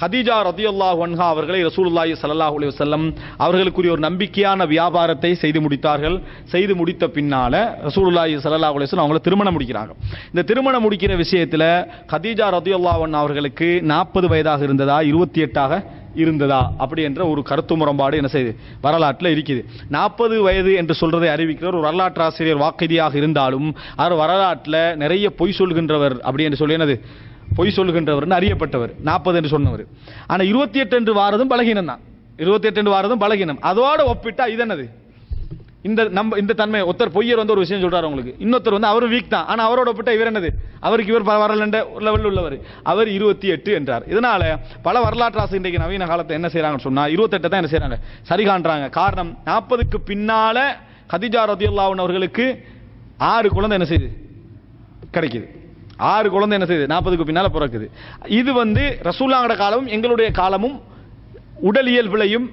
Khadija ரதியுல்லாஹு ஒன்ஹா அவர்களை ரசூலுல்லாஹி சல்லாஹ் அலி வல்லம் அவர்களுக்குரிய ஒரு நம்பிக்கையான வியாபாரத்தை செய்து முடித்தார்கள். செய்து முடித்த பின்னால் ரசூலுல்லாஹி சல்லாஹ் அலைஹி வஸல்லம் அவங்கள திருமணம் முடிக்கிறாங்க. இந்த திருமணம் முடிக்கிற விஷயத்தில் ஹதீஜா ரதியுல்லாஹு அன்ஹா அவர்களுக்கு நாற்பது வயதாக இருந்ததா இருபத்தி எட்டாக இருந்ததா அப்படி என்ற ஒரு கருத்து முரண்பாடு என்ன செய்யுது வரலாற்றில் இருக்குது. நாற்பது வயது என்று சொல்றதை அறிவிக்கிறவர் ஒரு வரலாற்று ஆசிரியர் வாக்குதியாக இருந்தாலும் அவர் வரலாற்றில் நிறைய பொய் சொல்கின்றவர் அப்படி என்று சொல்லி என்னது பொய் சொல்கின்றவர்னு அறியப்பட்டவர். நாற்பது என்று சொன்னவர். ஆனால் இருபத்தி எட்டு என்று வாரதும் பலகீனம் தான். இருபத்தி எட்டு என்று வாரதும் பலகீனம். அதோடு ஒப்பிட்டா இது என்னது? இந்த நம்ம இந்த தன்மை. ஒருத்தர் பொய்யர் வந்து ஒரு விஷயம் சொல்றாரு உங்களுக்கு. இன்னொருத்தர் வந்து அவரும் வீக் தான். ஆனால் அவரோட ஒப்பிட்ட இவர் என்னது? அவருக்கு இவர் வரலன்ற லெவலில் உள்ளவர். அவர் இருபத்தி எட்டு என்றார். இதனால பல வரலாற்று ஆசை இன்றைக்கு நவீன காலத்தை என்ன செய்யறாங்கன்னு சொன்னா இருபத்தெட்டு தான் என்ன செய்யறாங்க சரி காண்றாங்க காரணம் நாற்பதுக்கு பின்னால ஹதிஜா ரதியுல்லாஹன் அவர்களுக்கு ஆறு குழந்தை என்ன செய்யுது கிடைக்குது. ஆறு குழந்தை என்ன செய்யுது? நாற்பதுக்கு பின்னால் பிறக்குது. இது வந்து ரசூல்லாங்கட காலமும் எங்களுடைய காலமும் உடலியல் பிழையும்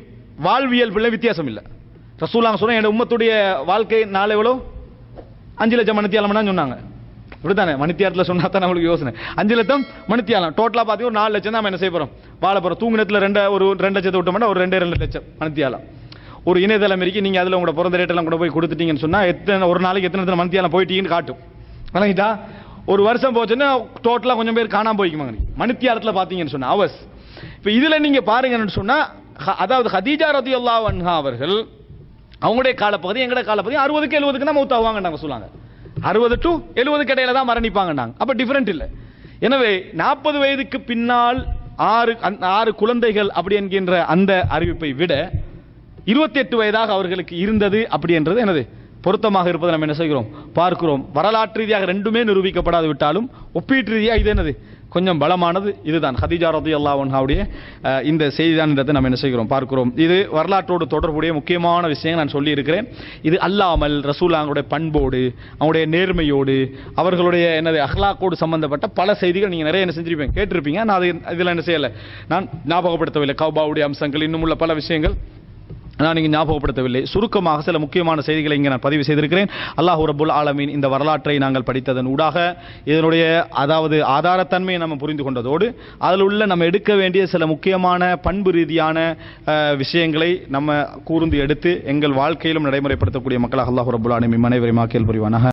வாழ்வியல் பிழை வித்தியாசம் இல்லை. ரசூலாங்க சொன்னால் என் உம்மத்துடைய வாழ்க்கை நாள் எவ்வளோ அஞ்சு லட்சம் மணித்தியாலம்னா சொன்னாங்க. இப்படித்தானே? மணித்தியாலத்தில் சொன்னா தான் நம்மளுக்கு யோசனை. அஞ்சு லட்சம் மணித்தியாலம். டோட்டலாக பார்த்தீங்கன்னா ஒரு நாலு லட்சம் தான் நம்ம என்ன செய்ய போகிறோம் வாழ போகிறோம் தூங்கினத்தில் ரெண்டு ஒரு ரெண்டு லட்சத்தை விட்டோம்னா ஒரு ரெண்டே ரெண்டு லட்சம் மணித்தியாலம். ஒரு இணையதளம் இருக்கு. நீங்கள் அதில் உங்களோட பிறந்த ரேட்டெல்லாம் கூட போய் கொடுத்துட்டீங்கன்னு சொன்னால் எத்தனை ஒரு நாளைக்கு எத்தனை எத்தனை மணித்தியாலம் போயிட்டீங்கன்னு காட்டும். வணங்கிட்டா ஒரு வருஷம் போச்சுன்னா டோட்டலாக கொஞ்சம் பேர் காணாமல் போய்க்குமாங்க மணித்தியாரத்தில் பார்த்தீங்கன்னு சொன்னால் அவஸ் இப்போ இதில் நீங்கள் பாருங்கன்னு சொன்னால் அதாவது ஹதீஜா ரதியுல்லா வன்ஹா அவர்கள் அவங்களுடைய காலப்பகுதி எங்களுடைய காலப்பகுதி அறுபதுக்கு எழுபதுக்கு தான் மௌத்தாவாங்கன்னாங்க சொல்லுவாங்க. அறுபது டு எழுபதுக்கு இடையில தான் மரணிப்பாங்கன்னாங்க அப்போ டிஃப்ரெண்ட் இல்லை. எனவே நாற்பது வயதுக்கு பின்னால் ஆறு ஆறு குழந்தைகள் அப்படி என்கின்ற அந்த அறிவிப்பை விட இருபத்தி எட்டு வயதாக அவர்களுக்கு இருந்தது அப்படி என்றது எனது பொருத்தமாக இருப்பதை நம்ம என்ன செய்கிறோம்? பார்க்கிறோம். வரலாற்று ரீதியாக ரெண்டுமே நிரூபிக்கப்படாது விட்டாலும் ஒப்பீட்டு ரீதியாக இது என்னது? கொஞ்சம் பலமானது இதுதான். ஹதிஜா ரதி அல்லாவுடைய இந்த செய்திதான்றதை நம்ம என்ன செய்கிறோம்? பார்க்கிறோம். இது வரலாற்றோடு தொடர்புடைய முக்கியமான விஷயங்கள் நான் சொல்லியிருக்கிறேன். இது அல்லாமல் ரசூலாங்களுடைய பண்போடு அவங்களுடைய நேர்மையோடு அவர்களுடைய என்னது அஹ்லாக்கோடு சம்பந்தப்பட்ட பல செய்திகள் நீங்கள் நிறைய என்ன செஞ்சிருப்பீங்க? கேட்டிருப்பீங்க. நான் அது இதில் என்ன செய்யலை. நான் ஞாபகப்படுத்தவில்லை. கௌபாவுடைய அம்சங்கள் இன்னும் உள்ள பல விஷயங்கள். நான் இங்கே ஞாபகப்படுத்தவில்லை. சுருக்கமாக சில முக்கியமான செய்திகளை இங்கே நான் பதிவு செய்திருக்கிறேன். அல்லாஹ் ரபுல் ஆலமீன் இந்த வரலாற்றை நாங்கள் படித்ததன் ஊடாக இதனுடைய அதாவது ஆதாரத்தன்மையை நம்ம புரிந்து கொண்டதோடு அதில் உள்ள நம்ம எடுக்க வேண்டிய சில முக்கியமான பண்பு ரீதியான விஷயங்களை நம்ம கூர்ந்து எடுத்து எங்கள் வாழ்க்கையிலும் நடைமுறைப்படுத்தக்கூடிய மக்களாக அல்லாஹ் ரபுல் ஆலமீன் அனைவரையும் ஆக்கியல் புரிவானாக.